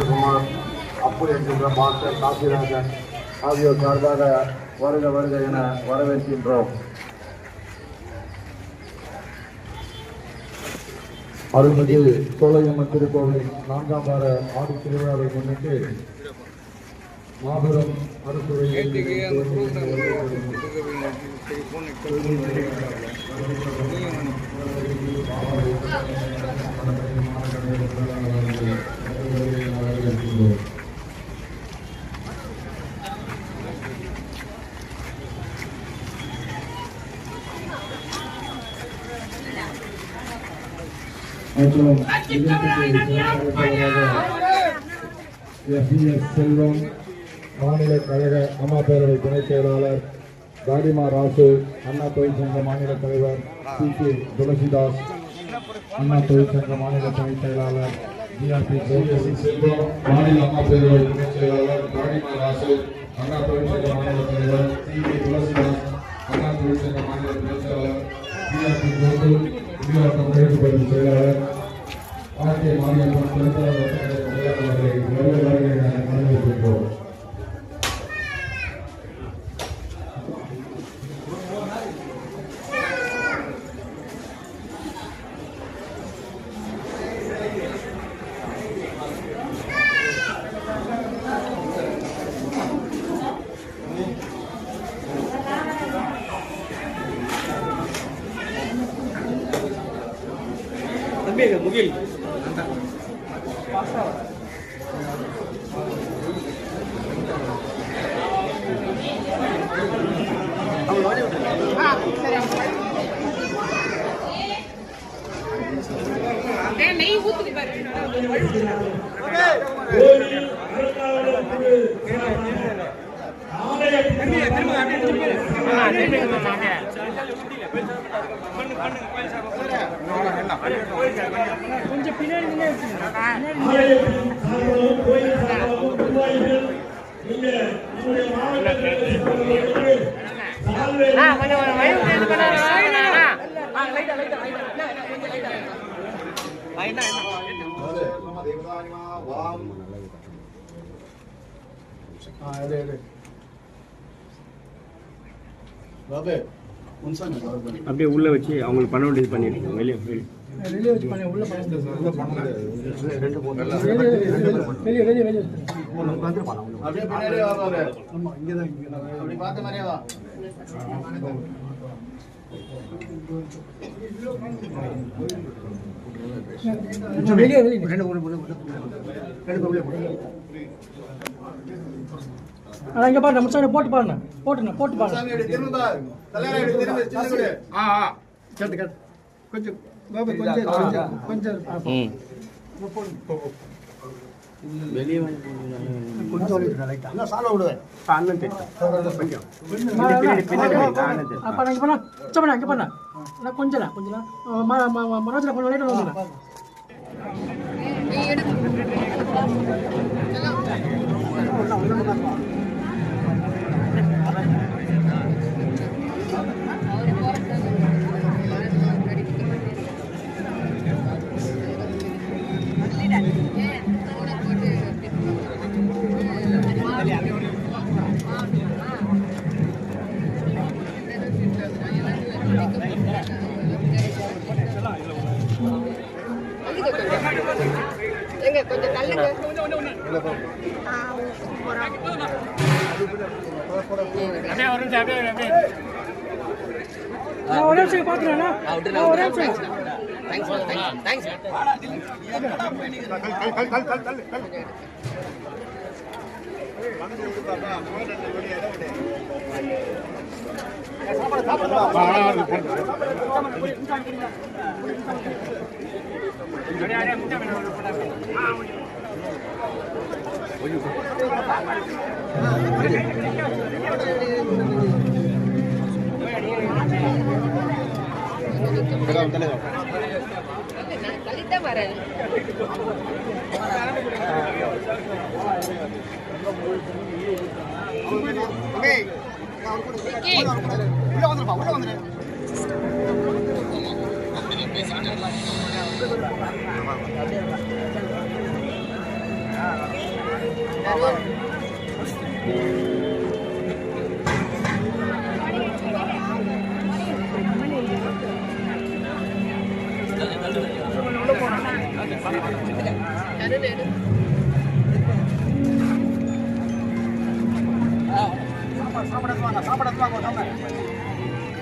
குமார் அப்பு என்கின்ற மாஸ்டர் காசிராஜன் ஆகியோர் சார்பாக வருக வருக என வரவேற்கின்றோம் அருள்மிகு சோழையம்மன் திருக்கோவில் நான்காம் வார ஆடி திருவிழாவை முன்னிட்டு மாபெரும் அறுசுவை மற்றும் எஸ் செல்வம் மாநில கழக அம்மா பேரவை துணைச் செயலாளர் தாடிமா ராசு அண்ணா தொழிற்சங்க மாநில தலைவர் சி கே துளசிதாஸ் அண்ணா தொழிற்சங்க மாநில துணைச் செயலாளர் ஜிஆர்பி செல்வம் மாநில அம்மா பேரவை துணைச் செயலாளர் தாடிமா ராசு அண்ணா தொழிற்சங்க மாநில தலைவர் சி கே துளசிதாஸ் அண்ணா தொழிற்சங்க மாநில துணைச் செயலாளர் ஜிஆர்பி கோகுல் இந்தியா தமிழக பகுதி செயலாளர் ஆர்கே மாநிலம் திருத்தரவர்களை வருக வருக தம்பி முகில். நெய் ஊத்துக்கு பாரு கோயில் அறங்காவலர் அப்படியே உள்ள வச்சு அவங்களுக்கு பண்ண வேண்டியது பண்ணிடுங்க. வெளியே வெளியே செயலாளர்களுக்கு சால்வை அப்படியே உள்ள வச்சு பண்ண வேண்டியது பண்ணிட்டு வெளியே வெளியே அப்படியே பின்னாடியே வா பாரு. அப்படி பார்த்த மாதிரியே வா. அண்ணா இங்க பாருங்க முச்சாண்ட போட்டு பாருங்க போட்டுண்ணா போட்டு பாருங்க திரும்ப பாரு. தலைவரே திரும்ப. கொஞ்சம். வெளியே கொஞ்சம் கொஞ்சம் மனோஜ்ல கொஞ்சம் லைட்டா எங்க கொஞ்சம் தள்ளுங்க ஆ, போறோம். நான் ஒரே நிமிஷம் பாத்துறேன் ஒரே நிமிஷம் நான் தள்ளித்தான் வரேன். விக்கி, அருள் எடு சாப்பாடு சாப்பாடு வாங்க சாப்பாடு வாங்க சாப்பாடு.